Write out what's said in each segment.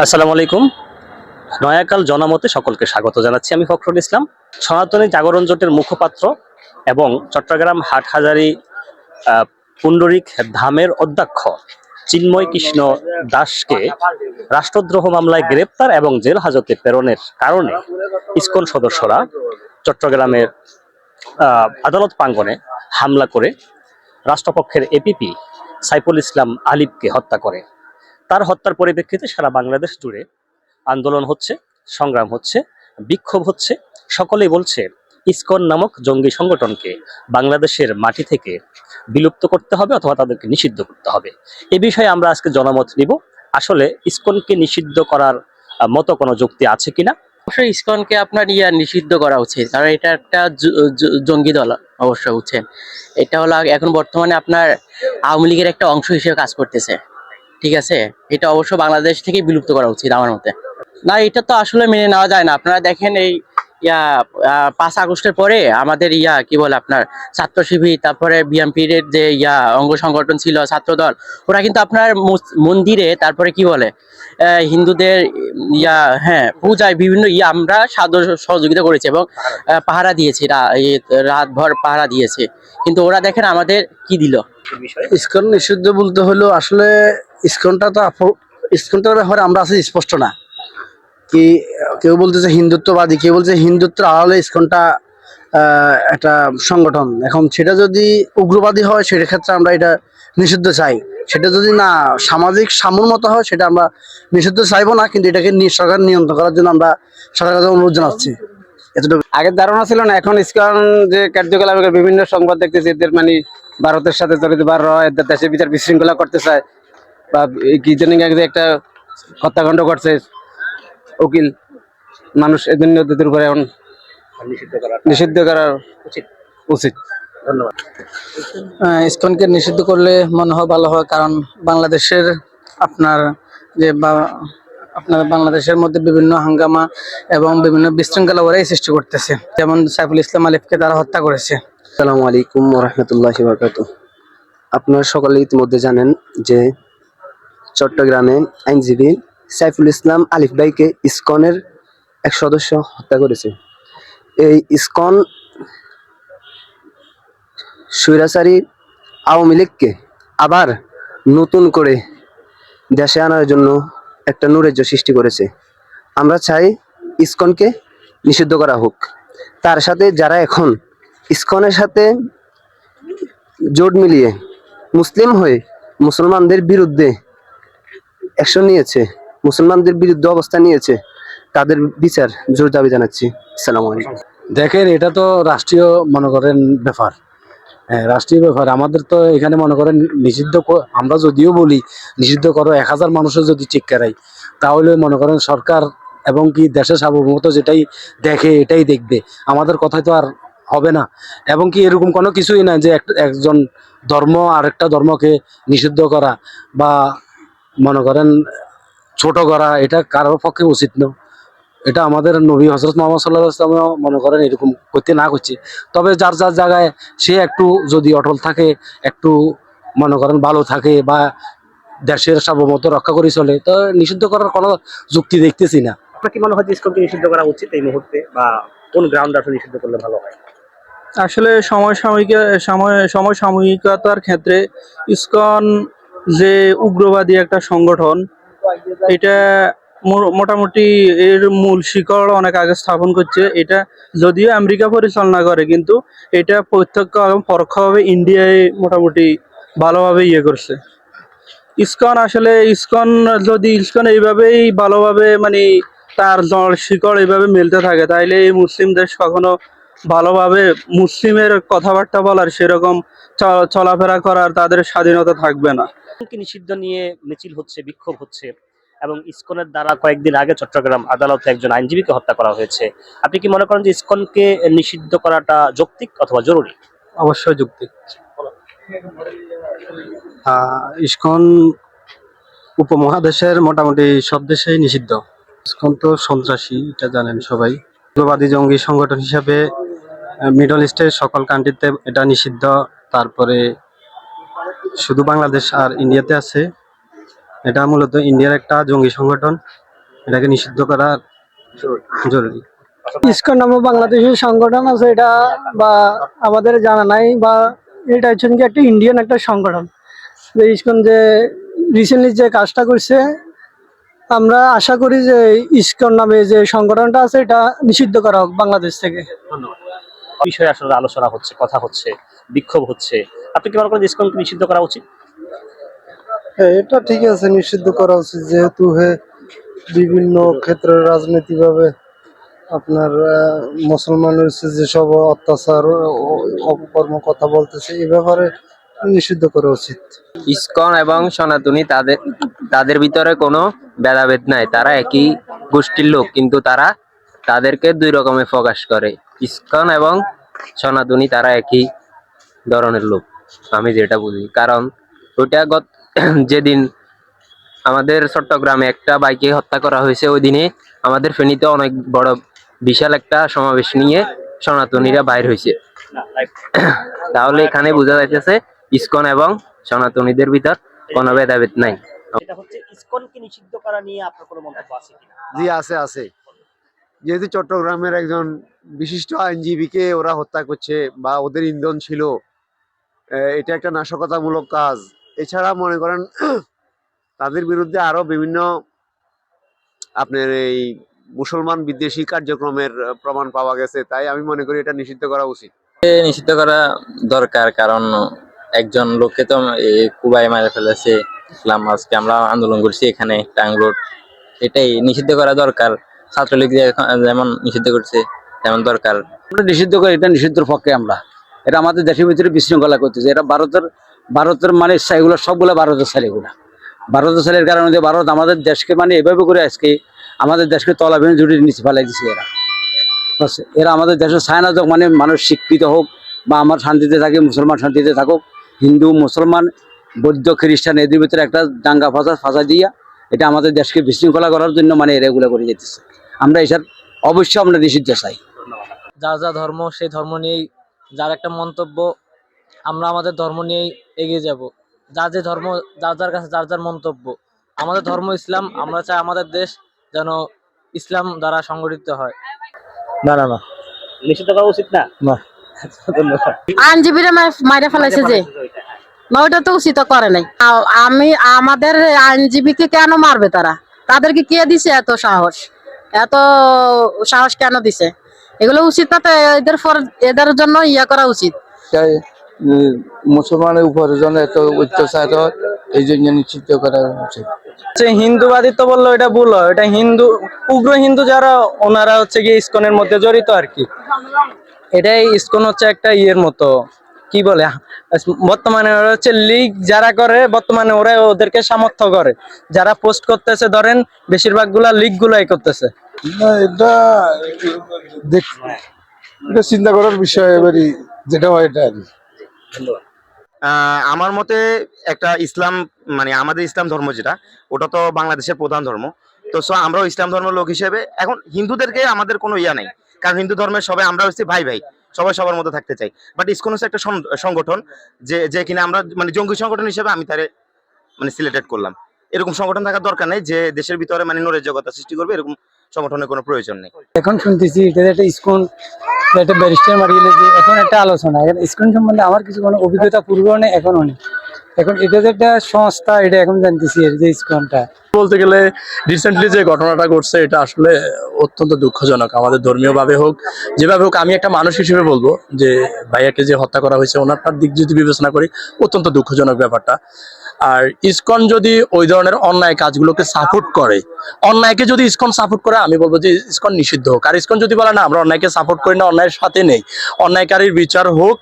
আসসালামু আলাইকুম। নয়াকাল জনমতে সকলকে স্বাগত জানাচ্ছি আমি ফখরুল ইসলাম। সনাতনী জাগরণ জোটের মুখপাত্র এবং চট্টগ্রাম হাটহাজারি পুণ্ডরিক ধামের অধ্যক্ষ চিন্ময় কৃষ্ণ দাসকে রাষ্ট্রদ্রোহ মামলায় গ্রেপ্তার এবং জেল হাজতে প্রেরণের কারণে ইসকন সদস্যরা চট্টগ্রামের আদালত প্রাঙ্গনে হামলা করে রাষ্ট্রপক্ষের এপিপি সাইফুল ইসলাম আলিফকে হত্যা করে। তার হত্যার পরিপ্রেক্ষিতে সারা বাংলাদেশ জুড়ে আন্দোলন হচ্ছে, সংগ্রাম হচ্ছে, বিক্ষোভ হচ্ছে। সকলেই বলছে, ইসকন নামক জঙ্গি সংগঠনকে বাংলাদেশের মাটি থেকে বিলুপ্ত করতে হবে অথবা তাদেরকে নিষিদ্ধ করতে হবে। এ বিষয়ে আমরা আজকে জনমত নিব। আসলে ইসকনকে নিষিদ্ধ করার মতো কোনো যুক্তি আছে কিনা? অবশ্যই ইসকনকে আপনার ইয়া নিষিদ্ধ করা উচিত, কারণ এটা একটা জঙ্গি দল অবশ্য বুঝছেন এটা হলো এখন বর্তমানে আপনার আওয়ামী লীগের একটা অংশ হিসেবে কাজ করতেছে। ঠিক আছে? এটা অবশ্য বাংলাদেশ থেকে বিলুপ্ত করা উচিত আমার মতে। না, এটা তো আসলে মেনে নেওয়া যায় না। আপনারা দেখেন এই ইয়া পাঁচ আগস্টের পরে আমাদের ইয়া, কি বলে আপনার, ছাত্র শিবির, তারপরে বিএমপির যে ইয়া, অঙ্গ সংগঠন ছিল, ছাত্রদল, ওরা কিন্তু আপনার মন্দিরে, তারপরে কি বলে হিন্দুদের ইয়া হ্যাঁ পূজায় বিভিন্ন ইয়া, আমরা সাদর সহযোগিতা করেছি এবং পাহারা দিয়েছি রাতভর পাহারা দিয়েছে। কিন্তু ওরা দেখেন আমাদের কি দিল? ইস্কন নিষিদ্ধ বলতে হলো, আসলে ইস্কনটা তো ইস্কনটার ব্যাপারে আমরা আছি, স্পষ্ট না। কি কেউ বলতেছে হিন্দুত্ববাদী, কেউ বলছে হিন্দুত্বের আড়ালে ইস্কনটা একটা সংগঠন। এখন সেটা যদি উগ্রবাদী হয় সেটার ক্ষেত্রে আমরা এটা নিষিদ্ধ চাই। সেটা যদি না, সামাজিক সাম্যর মতো হয়, সেটা আমরা নিষিদ্ধ চাইব না, কিন্তু এটাকে সরকার নিয়ন্ত্রণ করার জন্য আমরা সরকারের কাছে অনুরোধ জানাচ্ছি। এতটুকু। আগের ধারণা ছিল না, এখন ইসকন যে কার্যকলাপ বিভিন্ন সংবাদ দেখতেছি, এদের মানে ভারতের সাথে জড়িত বা এদের দেশে বিচার বিশৃঙ্খলা করতে চায়, বা কি জানি এক- একটা হত্যাকাণ্ড করছে উকিল মানুষ এজন্য ওদের উপরে এখন নিষিদ্ধ করার করা উচিত। উচিত। ধন্যবাদ। ইসকনকে নিষিদ্ধ করলে মনে হয় ভালো হয় কারণ বাংলাদেশের আপনার যে বা আপনার বাংলাদেশের মধ্যে বিভিন্ন হাঙ্গামা এবং বিভিন্ন বিশৃঙ্খলা ওরাই সৃষ্টি করতেছে। যেমন সাইফুল ইসলাম আলিফকে তারা হত্যা করেছে। আসসালামু আলাইকুম রহমতুল্লাহ বরকাত আপনারা সকলে ইতিমধ্যে জানেন যে চট্টগ্রামে আইনজীবী সাইফুল ইসলাম আলিফ ভাইকে ইসকনের এক সদস্য হত্যা করেছে। এই ইসকন স্বৈরাচারী আওয়ামী লীগকে আবার নতুন করে দেশে আনার জন্য একটা নৈরাজ্য সৃষ্টি করেছে। আমরা চাই ইসকনকে নিষিদ্ধ করা হোক। তার সাথে যারা এখন ইসকনের সাথে জোট মিলিয়ে মুসলিম হয়ে মুসলমানদের বিরুদ্ধে অ্যাকশন নিয়েছে মুসলমানদের বিরুদ্ধে অবস্থা নিয়েছে, তাদের বিচার জোর দাবি জানাচ্ছি। আসসালামু আলাইকুম। দেখেন, এটা তো রাষ্ট্রীয় মনে করেন ব্যাপার। হ্যাঁ রাষ্ট্রীয় ব্যাপার। আমাদের তো এখানে মনে করেন নিষিদ্ধ আমরা যদিও বলি, নিষিদ্ধ করো, এক হাজার মানুষের যদি চিৎকারাই তাহলে মনে করেন সরকার এবং কি দেশের সার্বভৌমত্ব যেটাই দেখে, এটাই দেখবে। আমাদের কথাই তো আর হবে না। এবং কি এরকম কোনো কিছুই না যে এক- একজন ধর্ম, আরেকটা ধর্মকে নিষিদ্ধ করা বা মনে করেন ছোট করা এটা কারোর পক্ষে উচিত না। এটা আমাদের নবী হজরত মোহাম্মদ সাল্লাহ ইসলামও মনে করেন এরকম করতে না করছে। তবে যার যার জায়গায় সে একটু যদি অটল থাকে একটু মনে করেন ভালো থাকে বা দেশের সার্বভৌমত্ব রক্ষা করে চলে তো নিষিদ্ধ করার কোনো যুক্তি দেখতেছি না। আপনার কি মনে হয় যে ইসকনকে নিষিদ্ধ করা উচিত এই মুহূর্তে বা কোন গ্রাউন্ড আসলে নিষিদ্ধ করলে ভালো হয়? আসলে সময় সাময়িক সময় সময় সাময়িকতার ক্ষেত্রে ইসকন যে উগ্রবাদী একটা সংগঠন এটা মোটামুটি এর মূল শিকড় অনেক আগে স্থাপন করছে। এটা যদিও আমেরিকা পরিচালনা করে, কিন্তু এটা প্রত্যক্ষ এবং পরোক্ষভাবে ইন্ডিয়ায় মোটামুটি ভালোভাবে ইয়ে করছে। ইসকন আসলে ইসকন যদি ইসকন এইভাবেই ভালোভাবে মানে তার জল শিকড় এইভাবে মেলতে থাকে, তাইলে এই মুসলিম দেশ কখনো ভালোভাবে মুসলিমের কথাবার্তা বলার সেরকম চলাফেরা করার তাদের স্বাধীনতা থাকবে না। নিষিদ্ধ নিয়ে মিছিল হচ্ছে বিক্ষোভ হচ্ছে এবং ইসকনের দ্বারা কয়েকদিন আগে চট্টগ্রাম আদালতে একজন আইনজীবীকে হত্যা করা হয়েছে। আপনি কি মনে করেন যে ইসকনকে নিষিদ্ধ করাটা যৌক্তিক অথবা জরুরি? অবশ্যই যুক্তি ইস্কন উপমহাদেশের মোটামুটি সব দেশেই নিষিদ্ধ। ইস্কন তো সন্ত্রাসী এটা জানেন সবাই। উগ্রবাদী জঙ্গি সংগঠন হিসাবে মিডল ইস্টের সকল কান্ট্রিতে এটা নিষিদ্ধ তারপরে শুধু বাংলাদেশ আর ইন্ডিয়াতে আছে। এটা মূলত ইন্ডিয়ার একটা জঙ্গি সংগঠন এটাকে নিষিদ্ধ করা জরুরি। ইসকন নামে বাংলাদেশের সংগঠন আছে এটা বা আমাদের জানা নাই বা এটা হচ্ছে কি একটা ইন্ডিয়ান একটা সংগঠন। যে ইসকন যে রিসেন্টলি যে কাজটা করছে আমরা আশা করি যে ইসকন নামে যে সংগঠনটা আছে এটা নিষিদ্ধ করা হোক বাংলাদেশ থেকে। ধন্যবাদ। বিষয়ে আসলে আলোচনা হচ্ছে কথা হচ্ছে বিক্ষোভ হচ্ছে। আপনি কি মনে করেন ইসকনকে নিষিদ্ধ করা উচিত? হ্যাঁ এটা ঠিক আছে নিষিদ্ধ করা উচিত। যেহেতু হে বিভিন্ন ক্ষেত্রে রাজনীতিভাবে আপনার মুসলমানের যেসব অত্যাচার অপকর্ম কথা বলতেছে এই ব্যাপারে নিষিদ্ধ করা উচিত। ইসকন এবং সনাতনী তাদের তাদের ভিতরে কোনো ভেদাভেদ নাই। তারা একই গোষ্ঠীর লোক কিন্তু তারা তাদেরকে দুই রকমে প্রকাশ করে। ইসকন এবং সনাতনী তারা একই ধরনের লোক আমি যেটা বুঝি। কারণ ওইটা গত যেদিন আমাদের চট্টগ্রামে একটা বাইকে হত্যা করা হয়েছে ওই দিনে আমাদের ফেনীতে অনেক বড় বিশাল একটা সমাবেশ নিয়ে সনাতনীরা বাইর হয়েছে। তাহলে এখানে বোঝা যাইতেছে ইস্কন এবং সনাতনীদের ভিতর কোনো ভেদাভেদ নাই। এটা হচ্ছে ইসকনকে নিষিদ্ধ করা নিয়ে আপনার কোনো মন্তব্য আছে কিনা? জি আছে আছে। যেহেতু চট্টগ্রামের একজন বিশিষ্ট আইনজীবীকে ওরা হত্যা করছে বা ওদের ইন্ধন ছিল এটা একটা নাশকতামূলক কাজ। এছাড়া মনে করেন তাদের বিরুদ্ধে আরও বিভিন্ন আপনার এই মুসলমান বিদ্বেষী কার্যক্রমের প্রমাণ পাওয়া গেছে, তাই আমি মনে করি এটা নিষিদ্ধ করা উচিত। নিষিদ্ধ করা দরকার, কারণ একজন লোককে তো কুবাই মারে ফেলেছে ইসলাম। আজকে আমরা আন্দোলন করছি এখানে টাঙ্গরোড, এটাই নিষিদ্ধ করা দরকার। ছাত্রলীগ যেমন নিষিদ্ধ করছে, তেমন দরকার। আমরা নিষিদ্ধ করি, এটা নিষিদ্ধর পক্ষে আমরা। এটা আমাদের দেশের ভিতরে বিশৃঙ্খলা করতেছে। এটা ভারতের ভারতের মানে এগুলো সবগুলো ভারতের এগুলা। ভারতের ছেলের কারণে যে ভারত আমাদের দেশকে মানে এভাবে করে আজকে আমাদের দেশকে তলাবিহীন জুড়ে নিচে ফেলাই দিচ্ছে এরা। এরা আমাদের দেশের চায় না মানে মানুষ শিক্ষিত হোক বা আমার শান্তিতে থাকে, মুসলমান শান্তিতে থাকুক, হিন্দু, মুসলমান, বৌদ্ধ, খ্রিস্টান, এদের ভিতরে একটা দাঙ্গা ফাঁসা ফাঁসা দিয়া এটা আমাদের দেশকে বিশৃঙ্খলা করার জন্য মানে এরা এগুলো করে যেতেছে আমরা এটার অবশ্যই আমরা নিষিদ্ধ চাই। যার যা ধর্ম সেই ধর্ম নিয়েই যার একটা মন্তব্য আমরা আমাদের ধর্ম নিয়েই এগিয়ে যাব। যার যে ধর্ম যার যার কাছে যার যার মন্তব্য। আমাদের ধর্ম ইসলাম আমরা চাই আমাদের দেশ যেন ইসলাম দ্বারা সংগঠিত হয়। না না না। নিষিদ্ধ করা উচিত না? না। আচ্ছা, ধন্যবাদ। আইনজীবীরা মাইরা ফেলাইছে যে। না ওটা তো উচিত করে নাই। আমি আমাদের আইনজীবীকে কেন মারবে তারা? তাদেরকে কে দিছে এত সাহস? এত সাহস কেন দিছে? এগুলো উচিত না তো এদের ফর এদের জন্য ইয়া করা উচিত। মুসলমানের উপরে যেন এত অত্যাচার এই জন্য নিশ্চিত করা উচিত হিন্দুবাদী তো বলল এটা ভুল হয়। এটা হিন্দু উগ্র হিন্দু যারা ওনারা হচ্ছে গিয়ে ইস্কনের মধ্যে জড়িত আর কি। এটাই ইস্কন হচ্ছে একটা ইয়ের মতো কি বলে বর্তমানে ওরা হচ্ছে লিগ যারা করে বর্তমানে ওরা ওদেরকে সামর্থ্য করে। যারা পোস্ট করতেছে ধরেন বেশিরভাগগুলা লিগ গুলাই করতেছে। না, এটা দেখ, এটা চিন্তা করার বিষয় যেটা হয় এটা। আমার মতে একটা ইসলাম মানে আমাদের ইসলাম ধর্ম যেটা, ওটা তো বাংলাদেশের প্রধান ধর্ম। তো সো আমরাও ইসলাম ধর্মের লোক হিসেবে, এখন হিন্দুদেরকে আমাদের কোনো ইয়া নাই। কারণ হিন্দু ধর্মের সবাই, আমরা হচ্ছে ভাই ভাই, সবাই সবার মধ্যে থাকতে চাই। বাট ইসকন হচ্ছে একটা সংগঠন, যে যে কিনা আমরা মানে জঙ্গি সংগঠন হিসেবে আমি তারে মানে সিলেক্টেড করলাম। এরকম সংগঠন থাকার দরকার নেই, যে দেশের ভিতরে মানে নরের জগতা সৃষ্টি করবে, এরকম সংগঠনের কোনো প্রয়োজন নেই। এখন শুনতেছি এটা একটা স্কুল একটা ব্যারিস্টার মারিয়ে যে এখন একটা আলোচনা। এখন স্কুল সম্বন্ধে আমার কিছু কোনো অভিজ্ঞতা পূর্বেও নেই এখনও নেই। এখন এটা যে একটা সংস্থা এটা এখন জানতেছি যে স্কুলটা বলতে গেলে রিসেন্টলি যে ঘটনাটা ঘটছে এটা আসলে অত্যন্ত দুঃখজনক। আমাদের ধর্মীয়ভাবে হোক যেভাবে হোক আমি একটা মানুষ হিসেবে বলব যে ভাইয়াকে যে হত্যা করা হয়েছে ওনারটার দিক যদি বিবেচনা করি অত্যন্ত দুঃখজনক ব্যাপারটা। আর ইসকন যদি ওই ধরনের অন্যায় কাজগুলোকে সাপোর্ট করে, অন্যায়কে যদি ইসকন সাপোর্ট করে, আমি বলব যে ইসকন নিষিদ্ধ হোক। আর ইসকন যদি বলে, না, আমরা অন্যায়কে সাপোর্ট করি না, অন্যায়ের সাথে নেই। অন্যায়কারীর বিচার হোক,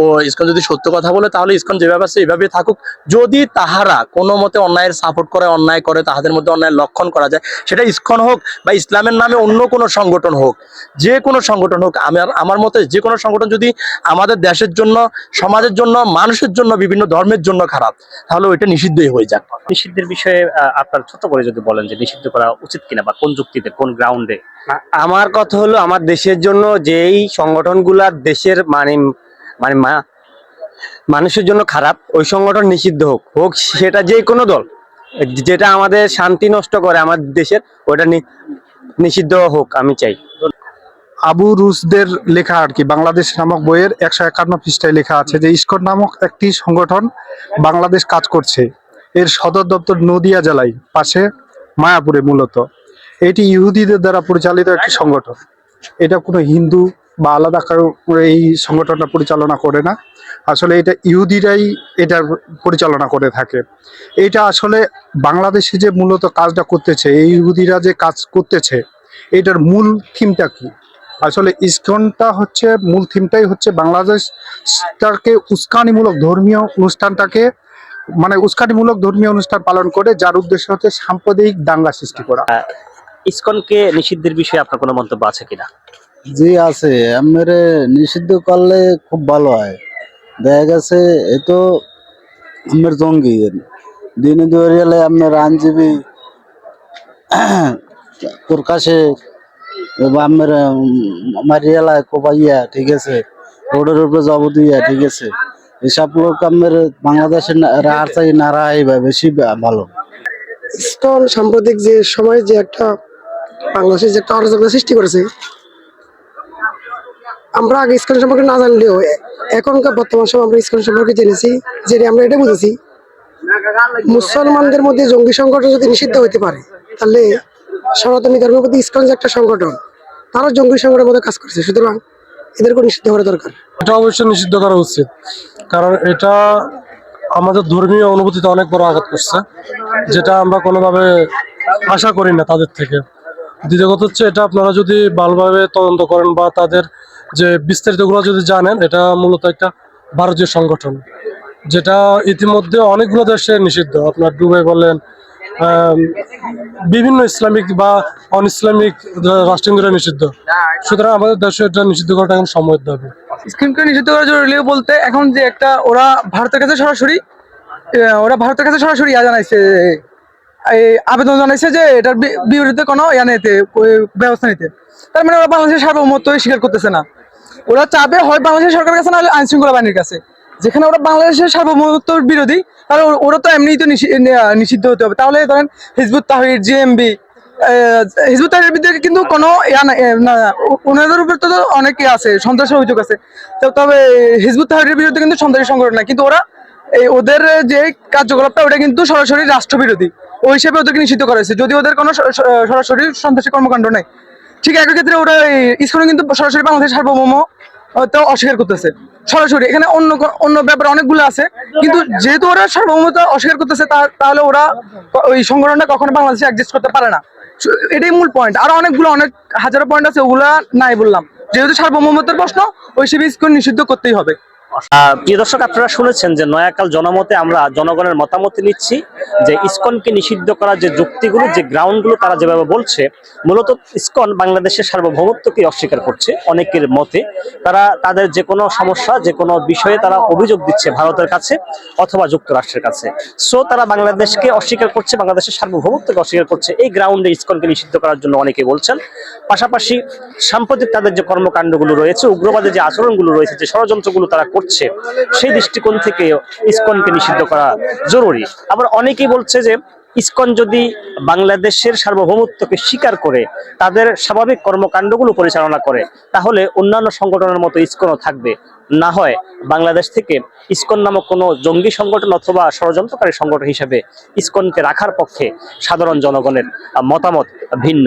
ও ইসকন যদি সত্য কথা বলে, তাহলে ইসকন যেভাবে আছে এইভাবে থাকুক। যদি তাহারা কোনো মতে অন্যায়ের সাপোর্ট করে, অন্যায় করে, তাহাদের মধ্যে অন্যায়ের লক্ষণ করা যায়, সেটা ইসকন হোক বা ইসলামের নামে অন্য কোনো সংগঠন হোক, যে কোনো সংগঠন হোক, আমার আমার মতে যে কোনো সংগঠন যদি আমাদের দেশের জন্য, সমাজের জন্য, মানুষের জন্য, বিভিন্ন ধর্মের জন্য খারাপ, তাহলে ওইটা নিষিদ্ধই হয়ে যাক। নিষিদ্ধের বিষয়ে আপনার ছোট করে যদি বলেন যে নিষিদ্ধ করা উচিত কিনা বা কোন যুক্তিতে কোন গ্রাউন্ডে আমার কথা হলো আমার দেশের জন্য যেই সংগঠনগুলা দেশের মানে মানে মা- মানুষের জন্য খারাপ ওই সংগঠন নিষিদ্ধ হোক হোক সেটা যে কোনো দল যেটা আমাদের শান্তি নষ্ট করে আমাদের দেশের ওটা নি- নিষিদ্ধ হোক আমি চাই। আবু রুসদের লেখা আর কি, বাংলাদেশ নামক বইয়ের একশো একান্ন পৃষ্ঠায় লেখা আছে যে, ইস্কন নামক একটি সংগঠন বাংলাদেশ কাজ করছে। এর সদর দপ্তর নদিয়া জেলায়, পাশে মায়াপুরে মূলত। এটি ইহুদিদের দ্বারা পরিচালিত একটি সংগঠন। এটা কোনো হিন্দু বা আলাদা কারও এই সংগঠনটা পরিচালনা করে না। আসলে এটা ইহুদিরাই এটা পরিচালনা করে থাকে। এটা আসলে বাংলাদেশে যে মূলত কাজটা করতেছে, এই ইহুদিরা যে কাজ করতেছে, এটার মূল থিমটা কি? আসলে ইস্কনটা হচ্ছে মূল থিমটাই হচ্ছে বাংলাদেশটাকে উস্কানিমূলক ধর্মীয় অনুষ্ঠানটাকে মানে উস্কানিমূলক ধর্মীয় অনুষ্ঠান পালন করে যার উদ্দেশ্য হচ্ছে সাম্প্রদায়িক দাঙ্গা সৃষ্টি করা। ইস্কনকে নিষিদ্ধের বিষয়ে আপনার কোনো মন্তব্য আছে কিনা? জি আছে। আমের নিষিদ্ধ করলে খুব ভালো হয়। দেখা গেছে এ তো আমার জঙ্গি। দিনে দুয়ারিয়ালে আপনার আইনজীবী প্রকাশে আমের মারিয়ালা কোপাইয়া ঠিক আছে? রোডের উপরে জবদিয়া ঠিক আছে? এসব লোক আমের বাংলাদেশের রাহার চাই নারা আইবা বেশি ভালো। ইসকন সাম্প্রতিক যে সময় যে একটা বাংলাদেশে যে একটা অরাজকতা সৃষ্টি করেছে, আমরা আগে ইসকন সম্পর্কে না জানলেও এখনকার বর্তমান সময় আমরা ইসকন সম্পর্কে জেনেছি যে আমরা এটা বুঝেছি, মুসলমানদের মধ্যে জঙ্গি সংগঠন যদি নিষিদ্ধ হতে পারে, তাহলে সনাতনী ধর্মের প্রতি ইসকন যে একটা সংগঠন তারা জঙ্গি সংগঠনের মধ্যে কাজ করছে। সুতরাং এদেরকে নিষিদ্ধ করা দরকার। এটা অবশ্যই নিষিদ্ধ করা উচিত। কারণ এটা আমাদের ধর্মীয় অনুভূতিতে অনেক বড় আঘাত করছে, যেটা আমরা কোনোভাবে আশা করি না তাদের থেকে। দ্বিতীয় কথা হচ্ছে এটা আপনারা যদি ভালোভাবে তদন্ত করেন বা তাদের যে বিস্তারিতগুলো যদি জানেন, এটা মূলত একটা ভারতীয় সংগঠন, যেটা ইতিমধ্যে অনেকগুলো দেশে নিষিদ্ধ। আপনার দুবাই বলেন বিভিন্ন ইসলামিক বা অন ইসলামিক রাষ্ট্রগুলো নিষিদ্ধ। সুতরাং আমাদের দেশে এটা নিষিদ্ধ করাটা এখন সময়ের হবে। নিষিদ্ধ করা জরুরি বলতে, এখন যে একটা ওরা ভারতের কাছে সরাসরি ওরা ভারতের কাছে সরাসরি ইয়া জানাইছে আবেদন জানাইছে যে এটার বিরুদ্ধে কোনো ইয়া নিতে ব্যবস্থা নিতে। তার মানে ওরা বাংলাদেশের সার্বভৌমত্ব স্বীকার করতেছে না। ওরা চাবে হয় বাংলাদেশের সরকারের কাছে নাহলে আইন শৃঙ্খলা বাহিনীর কাছে। যেখানে ওরা বাংলাদেশের সার্বভৌমত্বর বিরোধী, তাহলে ওরা তো এমনিই তো নিষিদ্ধ হতে হবে। তাহলে ধরেন হিজবুত তাহির, জিএমবি হিজবুত তাহিরের বিরুদ্ধে কিন্তু কোনো ওনাদের উপর তো অনেক ইয়ে আছে, সন্ত্রাসের অভিযোগ আছে। তো তবে হিজবুত তাহিরের বিরুদ্ধে কিন্তু সন্ত্রাসী সংগঠন না কিন্তু ওরা এই ওদের যে কার্যকলাপটা, ওটা কিন্তু সরাসরি রাষ্ট্রবিরোধী। ওই হিসেবে ওদেরকে নিষিদ্ধ করা হয়েছে। যদি ওদের কোনো সরাসরি সন্ত্রাসী কর্মকাণ্ড নেই। ঠিক একই ক্ষেত্রে ওরা ইসকনে কিন্তু সরাসরি বাংলাদেশের সার্বভৌম তো অস্বীকার করতেছে। সরাসরি, এখানে অন্য অন্য ব্যাপার অনেকগুলো আছে, কিন্তু যেহেতু ওরা সার্বভৌমতা অস্বীকার করতেছে তাহলে ওরা ওই সংগঠনটা কখনো বাংলাদেশে অ্যাডজাস্ট করতে পারে না। এটাই মূল পয়েন্ট আর অনেকগুলো, অনেক হাজারো পয়েন্ট আছে, ওগুলা নাই বললাম। যেহেতু সার্বভৌমত্বের প্রশ্ন, ওই সিবিএসকে নিষিদ্ধ করতেই হবে। প্রিয় দর্শক, আপনারা শুনেছেন যে নয়াকাল জনমতে আমরা জনগণের মতামত নিচ্ছি যে ইসকনকে নিষিদ্ধ করার যে যুক্তিগুলো, যে গ্রাউন্ডগুলো তারা যেভাবে বলছে, মূলত ইসকন বাংলাদেশের সার্বভৌমত্বকে অস্বীকার করছে অনেকের মতে। তারা তাদের যে কোনো সমস্যা, যে কোনো বিষয়ে তারা অভিযোগ দিচ্ছে ভারতের কাছে অথবা যুক্তরাষ্ট্রের কাছে। সো তারা বাংলাদেশকে অস্বীকার করছে, বাংলাদেশের সার্বভৌমত্বকে অস্বীকার করছে। এই গ্রাউন্ডে ইসকনকে নিষিদ্ধ করার জন্য অনেকে বলছেন। পাশাপাশি সাম্প্রতিক তাদের যে কর্মকাণ্ডগুলো রয়েছে, উগ্রবাদের যে আচরণগুলো রয়েছে, যে ষড়যন্ত্রগুলো তারা করছে সেই দৃষ্টিকোণ থেকে ইসকনকে নিষিদ্ধ করা জরুরি। আবার অনেকেই বলছে যে, ইসকন যদি বাংলাদেশের সার্বভৌমত্বকে স্বীকার করে, তাদের স্বাভাবিক কর্মকাণ্ডগুলো পরিচালনা করে, তাহলে অন্যান্য সংগঠনের মতো ইসকনও থাকবে। না হয় বাংলাদেশ থেকে ইসকন নামক কোনো জঙ্গি সংগঠন অথবা ষড়যন্ত্রকারী সংগঠন হিসেবে ইসকনকে রাখার পক্ষে সাধারণ জনগণের মতামত ভিন্ন।